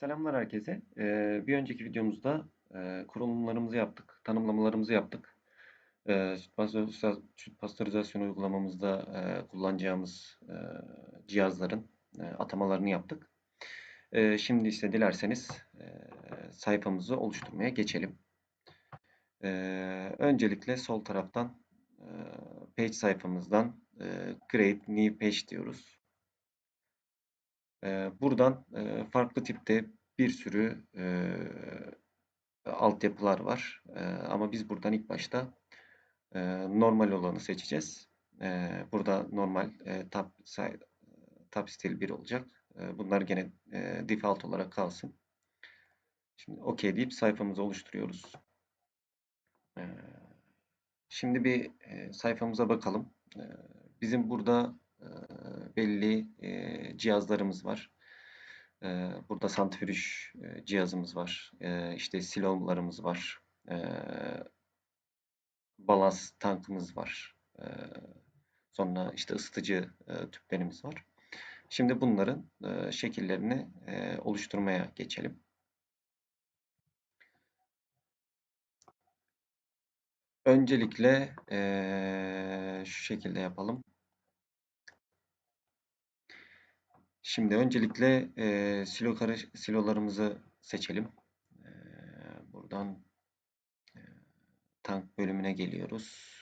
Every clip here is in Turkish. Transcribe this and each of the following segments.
Selamlar herkese. Ee, bir önceki videomuzda e, kurulumlarımızı yaptık, tanımlamalarımızı yaptık. Ee, pastöriza- süt pastörizasyon uygulamamızda e, kullanacağımız e, cihazların e, atamalarını yaptık. E, şimdi ise dilerseniz e, sayfamızı oluşturmaya geçelim. E, öncelikle sol taraftan e, page sayfamızdan e, Create New Page diyoruz. Buradan farklı tipte bir sürü e, altyapılar var. Ama biz buradan ilk başta normal olanı seçeceğiz. Burada normal tab, tab stil 1 olacak. Bunlar gene default olarak kalsın. Şimdi OK deyip sayfamızı oluşturuyoruz. Şimdi bir sayfamıza bakalım. Bizim burada belli e, cihazlarımız var. E, Burada santrifüj e, cihazımız var. E, İşte silonlarımız var. Balans tankımız var. Sonra işte ısıtıcı e, tüplerimiz var. Şimdi bunların şekillerini oluşturmaya geçelim. Öncelikle şu şekilde yapalım. Şimdi öncelikle e, silo karış silolarımızı seçelim. E, buradan e, tank bölümüne geliyoruz.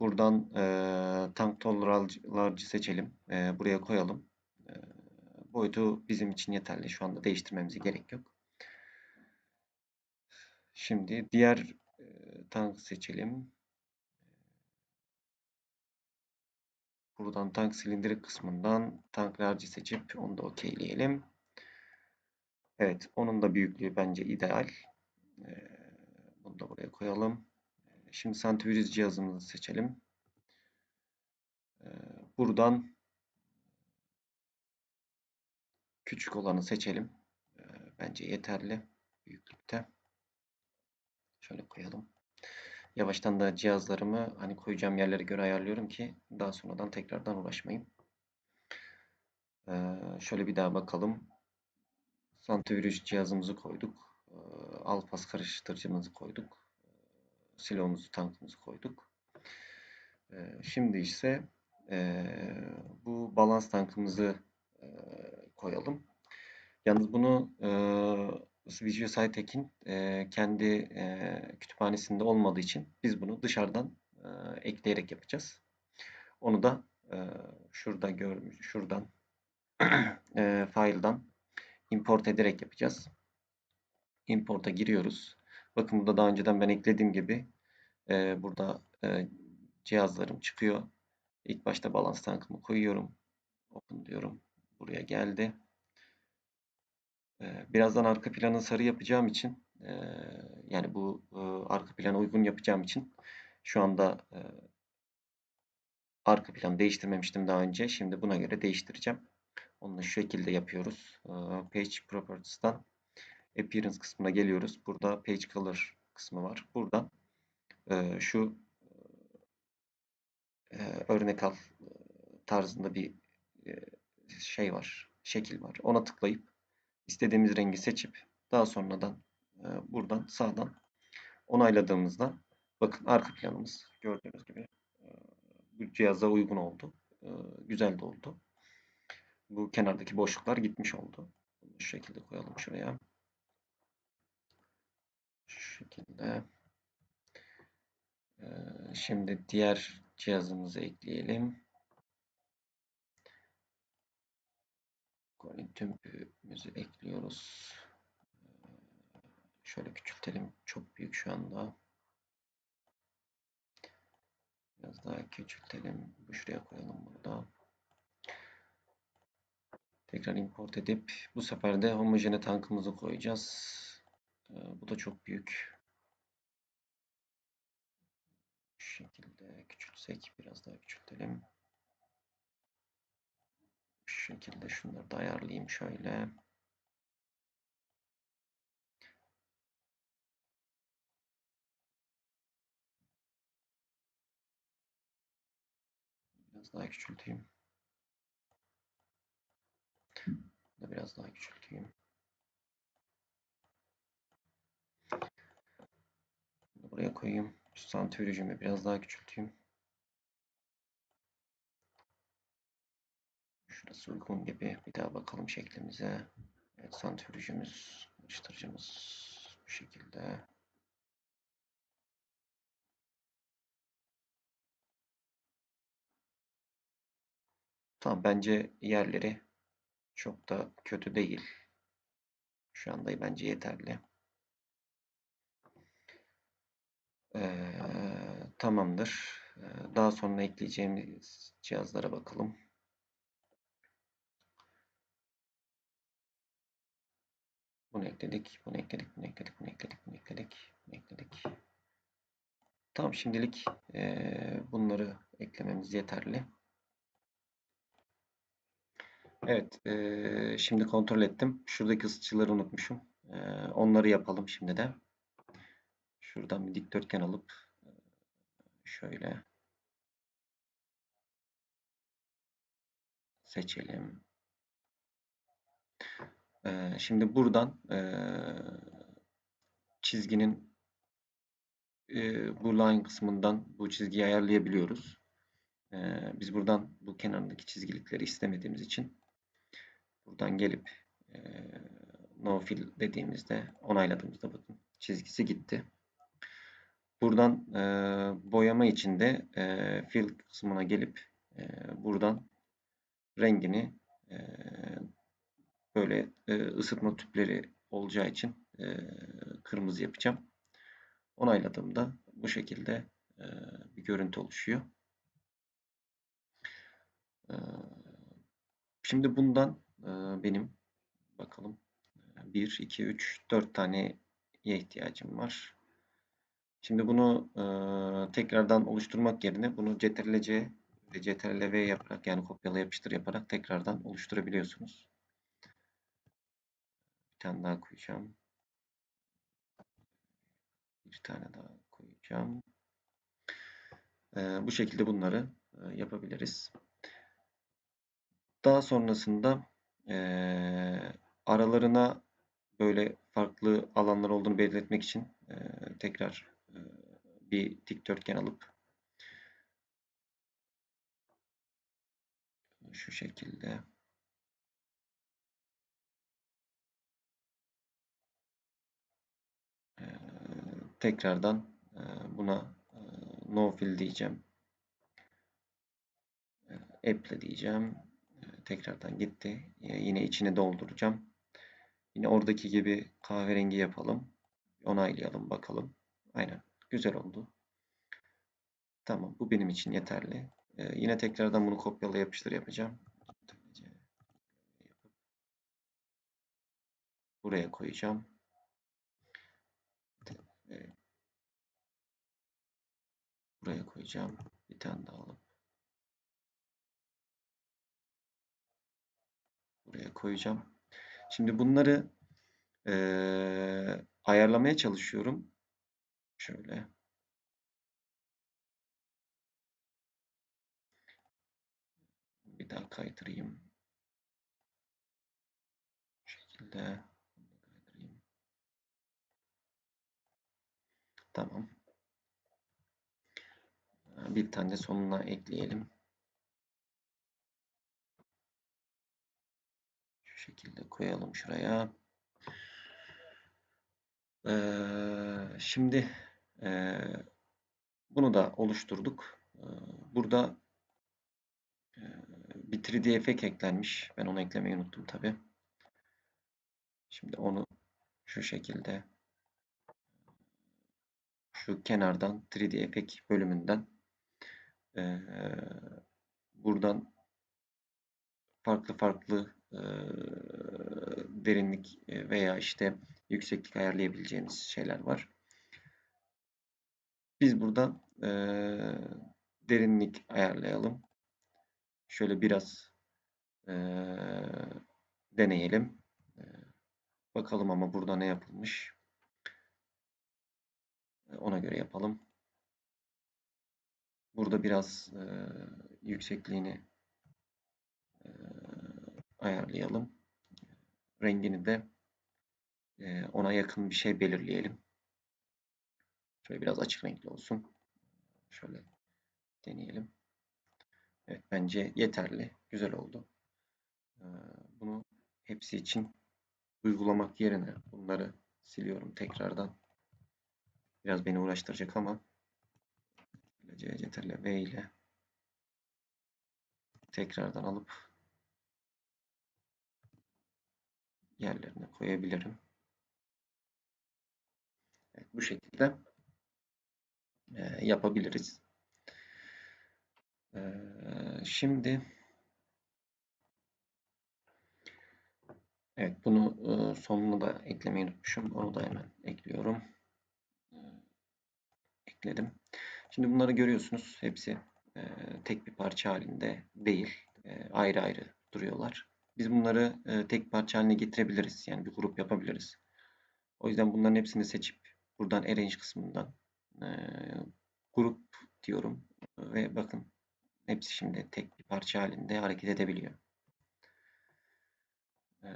Buradan e, tank tolerance seçelim. E, buraya koyalım. E, boyutu bizim için yeterli. Şu anda değiştirmemize gerek yok. Şimdi diğer e, tank seçelim. Buradan tank silindirik kısmından tank large'ı seçip onu da okeyleyelim. Evet, onun da büyüklüğü bence ideal. Ee, bunu da buraya koyalım. Şimdi santivirüs cihazımızı seçelim. Ee, buradan küçük olanı seçelim. Ee, bence yeterli büyüklükte. Şöyle koyalım. Yavaştan da cihazlarımı hani koyacağım yerlere göre ayarlıyorum ki daha sonradan tekrardan uğraşmayayım. Ee, şöyle bir daha bakalım. Antivirüs cihazımızı koyduk. Ee, Alpas karıştırıcımızı koyduk. Ee, Silomuzu, tankımızı koyduk. Ee, şimdi ise e, bu balans tankımızı e, koyalım. Yalnız bunu e, Visual Siteek'in e, kendi e, kütüphanesinde olmadığı için biz bunu dışarıdan e, ekleyerek yapacağız. Onu da e, şurada görmüş, şuradan e, file'dan import ederek yapacağız. Import'a giriyoruz. Bakın burada daha önceden ben eklediğim gibi e, burada e, cihazlarım çıkıyor. İlk başta balans tankımı koyuyorum. Open diyorum. Buraya geldi. Birazdan arka planı sarı yapacağım için yani bu arka plana uygun yapacağım için şu anda arka planı değiştirmemiştim daha önce. Şimdi buna göre değiştireceğim. Onu şu şekilde yapıyoruz. Page Properties'tan Appearance kısmına geliyoruz. Burada Page Color kısmı var. Buradan şu örnek al tarzında bir şey var. Şekil var. Ona tıklayıp istediğimiz rengi seçip daha sonradan buradan sağdan onayladığımızda bakın arka planımız gördüğünüz gibi bu cihaza uygun oldu. Güzel de oldu bu kenardaki boşluklar gitmiş oldu. Şu şekilde koyalım şuraya. Şu şekilde. Ee, şimdi diğer cihazımızı ekleyelim. Korin tümpümüzü ekliyoruz. Ee, şöyle küçültelim. Çok büyük şu anda. Biraz daha küçültelim. Bu şuraya koyalım burada. Tekrar import edip bu sefer de homojene tankımızı koyacağız. Ee, bu da çok büyük. Şu şekilde küçültsek biraz daha küçültelim şekilde şunları da ayarlayayım şöyle. Biraz daha küçülteyim. Da biraz daha küçülteyim. Buraya koyayım. Santivirjimi biraz daha küçülteyim. Şurası uygun gibi. Bir daha bakalım şeklimize. Evet, santrifüjümüz, karıştırıcımız bu şekilde. Tamam bence yerleri çok da kötü değil. Şu anda bence yeterli. Ee, tamamdır. Ee, daha sonra ekleyeceğimiz cihazlara bakalım. Bunu ekledik, bunu ekledik, bunu ekledik, bunu ekledik, bunu ekledik, bunu ekledik. Tamam şimdilik ee, bunları eklememiz yeterli. Evet, ee, şimdi kontrol ettim. Şuradaki ısıtıcıları unutmuşum. Ee, onları yapalım şimdi de. Şuradan bir dikdörtgen alıp şöyle seçelim. Şimdi buradan ee, çizginin ee, bu line kısmından bu çizgiyi ayarlayabiliyoruz. Ee, biz buradan bu kenarındaki çizgilikleri istemediğimiz için buradan gelip ee, no fill dediğimizde onayladığımızda bakın çizgisi gitti. Buradan e, boyama için de e, fill kısmına gelip e, buradan rengini e, böyle e, ısıtma tüpleri olacağı için e, kırmızı yapacağım. Onayladığımda bu şekilde e, bir görüntü oluşuyor. E, şimdi bundan e, benim bakalım 1, 2, 3, 4 taneye ihtiyacım var. Şimdi bunu e, tekrardan oluşturmak yerine bunu CTRL-C ve CTRL-V yaparak yani kopyala yapıştır yaparak tekrardan oluşturabiliyorsunuz. Bir tane daha koyacağım. Bir tane daha koyacağım. E, bu şekilde bunları e, yapabiliriz. Daha sonrasında e, aralarına böyle farklı alanlar olduğunu belirtmek için e, tekrar e, bir dikdörtgen alıp şu şekilde tekrardan e, buna e, no fill diyeceğim. E, apply diyeceğim. Tekrardan gitti. Yine içine dolduracağım. Yine oradaki gibi kahverengi yapalım. Onaylayalım bakalım. Aynen. Güzel oldu. Tamam. Bu benim için yeterli. Yine tekrardan bunu kopyala yapıştır yapacağım. Buraya koyacağım. Buraya koyacağım. Bir tane daha alıp buraya koyacağım. Şimdi bunları e, ayarlamaya çalışıyorum. Şöyle. Bir daha kaydırayım. Bu şekilde Tamam. Bir tane sonuna ekleyelim. Şu şekilde koyalım şuraya. Ee, şimdi e, bunu da oluşturduk. Ee, burada e, bir 3D efekt eklenmiş. Ben onu eklemeyi unuttum tabi. Şimdi onu şu şekilde şu kenardan 3D efekt bölümünden e, buradan farklı farklı e, derinlik veya işte yükseklik ayarlayabileceğimiz şeyler var. Biz burada e, derinlik ayarlayalım. Şöyle biraz e, deneyelim. E, bakalım ama burada ne yapılmış. E, ona göre yapalım. Burada biraz e, yüksekliğini e, ayarlayalım. rengini de e, ona yakın bir şey belirleyelim. Şöyle biraz açık renkli olsun. Şöyle deneyelim. Evet bence yeterli. Güzel oldu. Ee, bunu hepsi için uygulamak yerine bunları siliyorum tekrardan. Biraz beni uğraştıracak ama CTRL V ile tekrardan alıp yerlerine koyabilirim. Evet, bu şekilde e, yapabiliriz. E, şimdi evet bunu e, sonuna da eklemeyi unutmuşum. Onu da hemen ekliyorum. Ekledim. Şimdi bunları görüyorsunuz. Hepsi e, tek bir parça halinde değil. E, ayrı ayrı duruyorlar. Biz bunları e, tek parça haline getirebiliriz. Yani bir grup yapabiliriz. O yüzden bunların hepsini seçip buradan arrange kısmından e, grup diyorum. Ve bakın hepsi şimdi tek bir parça halinde hareket edebiliyor. E,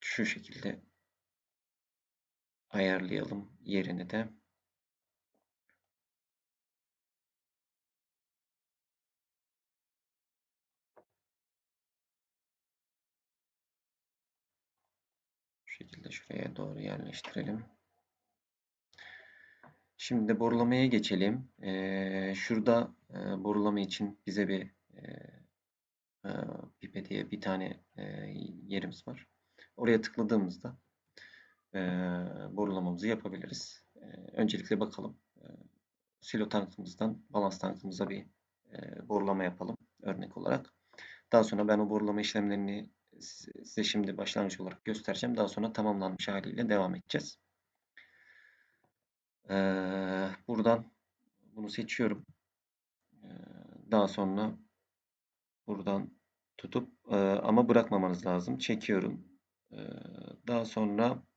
şu şekilde ayarlayalım yerini de. Şu şekilde şuraya doğru yerleştirelim. Şimdi borulamaya geçelim. Ee, şurada e, borulama için bize bir e, pipe diye bir tane e, yerimiz var. Oraya tıkladığımızda e, borulamamızı yapabiliriz. E, öncelikle bakalım. E, silo tankımızdan balans tankımıza bir e, borulama yapalım örnek olarak. Daha sonra ben o borulama işlemlerini size şimdi başlangıç olarak göstereceğim. Daha sonra tamamlanmış haliyle devam edeceğiz. Ee, buradan bunu seçiyorum. Ee, daha sonra buradan tutup e, ama bırakmamanız lazım. Çekiyorum. Ee, daha sonra e,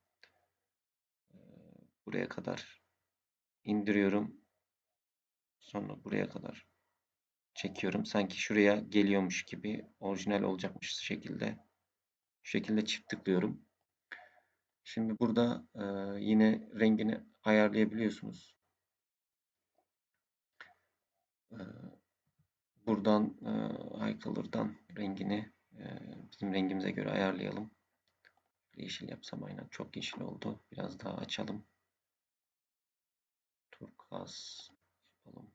buraya kadar indiriyorum. Sonra buraya kadar çekiyorum. Sanki şuraya geliyormuş gibi orijinal olacakmış şekilde. Şu şekilde çift tıklıyorum. Şimdi burada e, yine rengini ayarlayabiliyorsunuz. E, buradan e, High Color'dan rengini e, bizim rengimize göre ayarlayalım. Yeşil yapsam aynen çok yeşil oldu. Biraz daha açalım. Turkuaz yapalım.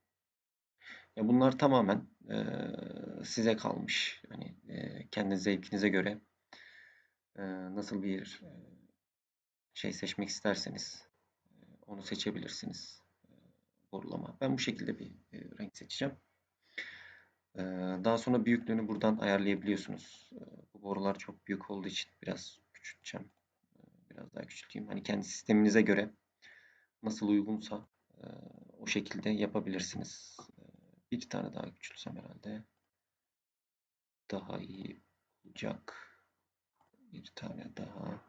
Ya bunlar tamamen e, size kalmış. Hani e, kendi zevkinize göre e, nasıl bir e, şey seçmek isterseniz e, onu seçebilirsiniz. E, borulama. Ben bu şekilde bir e, renk seçeceğim. Daha sonra büyüklüğünü buradan ayarlayabiliyorsunuz. Bu borular çok büyük olduğu için biraz küçülteceğim. Biraz daha küçülteyim. Hani kendi sisteminize göre nasıl uygunsa o şekilde yapabilirsiniz. Bir tane daha küçültsem herhalde daha iyi olacak. Bir tane daha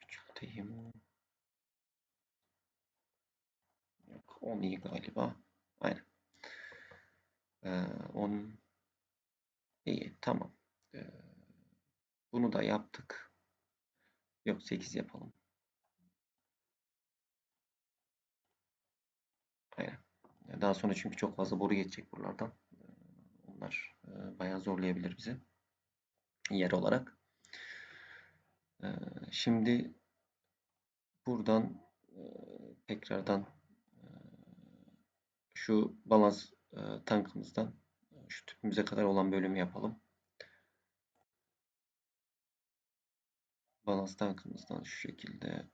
küçülteyim. Yok 10 iyi galiba. Aynen. Ee, 10 iyi tamam. Ee, bunu da yaptık. Yok 8 yapalım. Daha sonra çünkü çok fazla boru geçecek buralardan. Ee, onlar e, bayağı zorlayabilir bizi. Yer olarak. Ee, şimdi buradan e, tekrardan e, şu balans tankımızdan şu tüpümüze kadar olan bölümü yapalım. Balans tankımızdan şu şekilde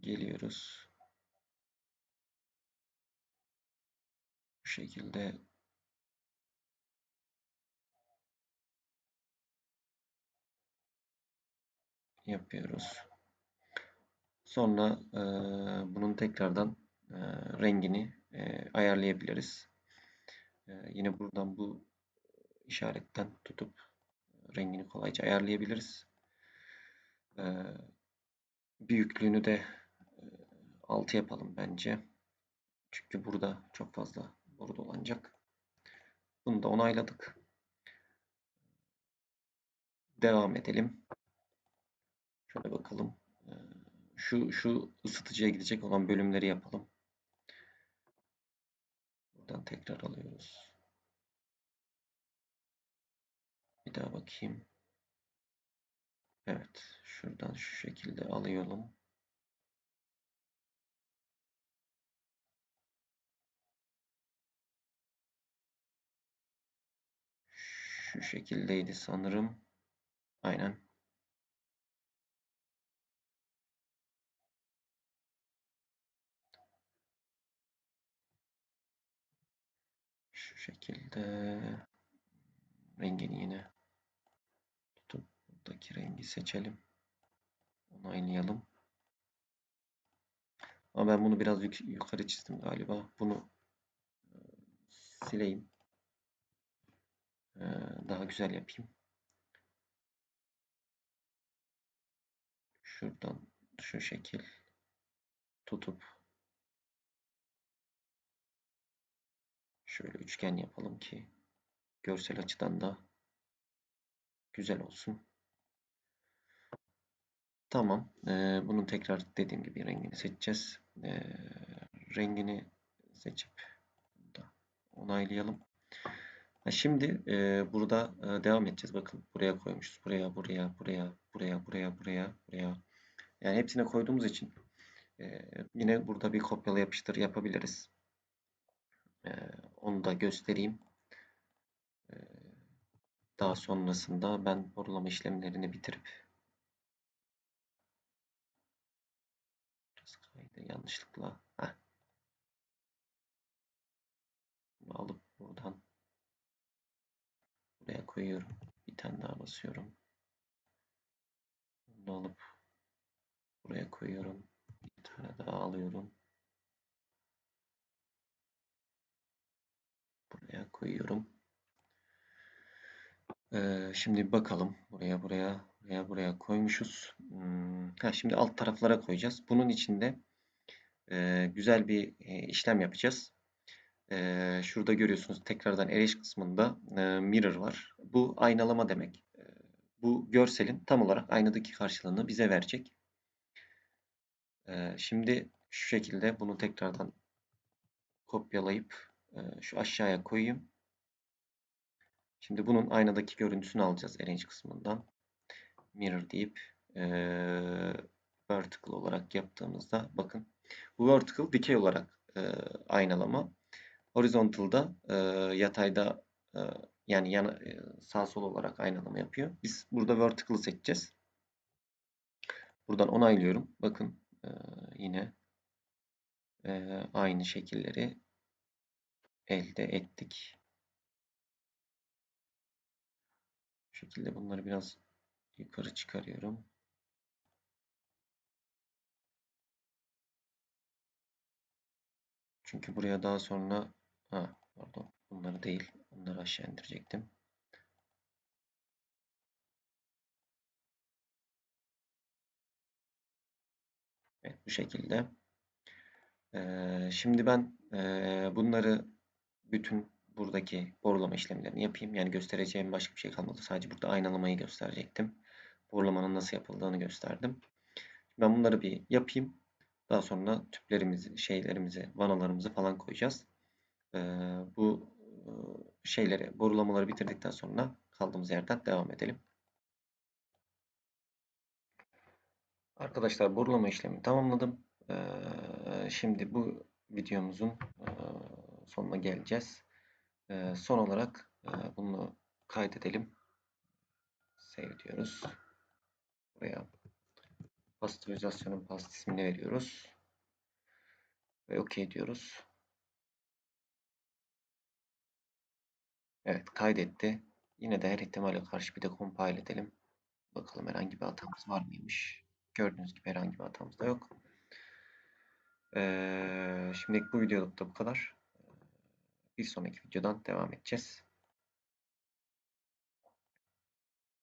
geliyoruz. Şekilde yapıyoruz. Sonra e, bunun tekrardan e, rengini e, ayarlayabiliriz. E, yine buradan bu işaretten tutup rengini kolayca ayarlayabiliriz. E, büyüklüğünü de e, 6 yapalım bence. Çünkü burada çok fazla boru dolanacak. Bunu da onayladık. devam edelim. Şöyle bakalım. Ee, Şu şu ısıtıcıya gidecek olan bölümleri yapalım. Buradan tekrar alıyoruz. Bir daha bakayım. Evet. Şuradan şu şekilde alıyorum. Şu şekildeydi sanırım. Aynen. Şu şekilde rengini yine tutup buradaki rengi seçelim. Onaylayalım. Ama ben bunu biraz yuk- yukarı çizdim galiba. Bunu e, sileyim. Daha güzel yapayım. Şuradan şu şekil tutup şöyle üçgen yapalım ki görsel açıdan da güzel olsun. Tamam. Bunun tekrar dediğim gibi rengini seçeceğiz. Rengini seçip onaylayalım. Şimdi e, burada e, devam edeceğiz. Bakın buraya koymuşuz. Buraya, buraya, buraya, buraya, buraya, buraya, buraya. Yani hepsine koyduğumuz için e, yine burada bir kopyala yapıştır yapabiliriz. E, onu da göstereyim. E, daha sonrasında ben borulama işlemlerini bitirip Biraz kaydı yanlışlıkla. Heh. Bunu alıp buradan buraya koyuyorum. Bir tane daha basıyorum. Bunu alıp buraya koyuyorum. Bir tane daha alıyorum. Buraya koyuyorum. Ee, şimdi bakalım. Buraya buraya buraya buraya koymuşuz. Hmm, Ha, şimdi alt taraflara koyacağız. Bunun içinde e, güzel bir e, işlem yapacağız. E, şurada görüyorsunuz tekrardan eriş kısmında e, mirror var. Bu aynalama demek. E, bu görselin tam olarak aynadaki karşılığını bize verecek. E, şimdi şu şekilde bunu tekrardan kopyalayıp e, şu aşağıya koyayım. Şimdi bunun aynadaki görüntüsünü alacağız arrange kısmından. Mirror deyip e, vertical olarak yaptığımızda bakın bu vertical dikey olarak e, aynalama. Horizontal'da e, yatayda e, yani yana, sağ sol olarak aynalama yapıyor. Biz burada vertical seçeceğiz. Buradan onaylıyorum. Bakın e, yine e, aynı şekilleri elde ettik. Bu şekilde bunları biraz yukarı çıkarıyorum. Çünkü buraya daha sonra ha pardon bunları değil onları aşağı indirecektim. Evet bu şekilde. Ee, şimdi ben e, bunları bütün buradaki borulama işlemlerini yapayım. Yani göstereceğim başka bir şey kalmadı. Sadece burada aynalamayı gösterecektim. Borulamanın nasıl yapıldığını gösterdim. Ben bunları bir yapayım. Daha sonra tüplerimizi, şeylerimizi, vanalarımızı falan koyacağız. Ee, bu e, şeyleri, borulamaları bitirdikten sonra kaldığımız yerden devam edelim. Arkadaşlar borulama işlemini tamamladım. Ee, şimdi bu videomuzun e, sonuna geleceğiz. Ee, son olarak e, bunu kaydedelim. Save diyoruz. Buraya pastörizasyonun past ismini veriyoruz. Ve OK diyoruz. Evet kaydetti. Yine de her ihtimale karşı bir de compile edelim. Bakalım herhangi bir hatamız var mıymış. Gördüğünüz gibi herhangi bir hatamız da yok. Ee, şimdilik bu videoluk da bu kadar. Bir sonraki videodan devam edeceğiz.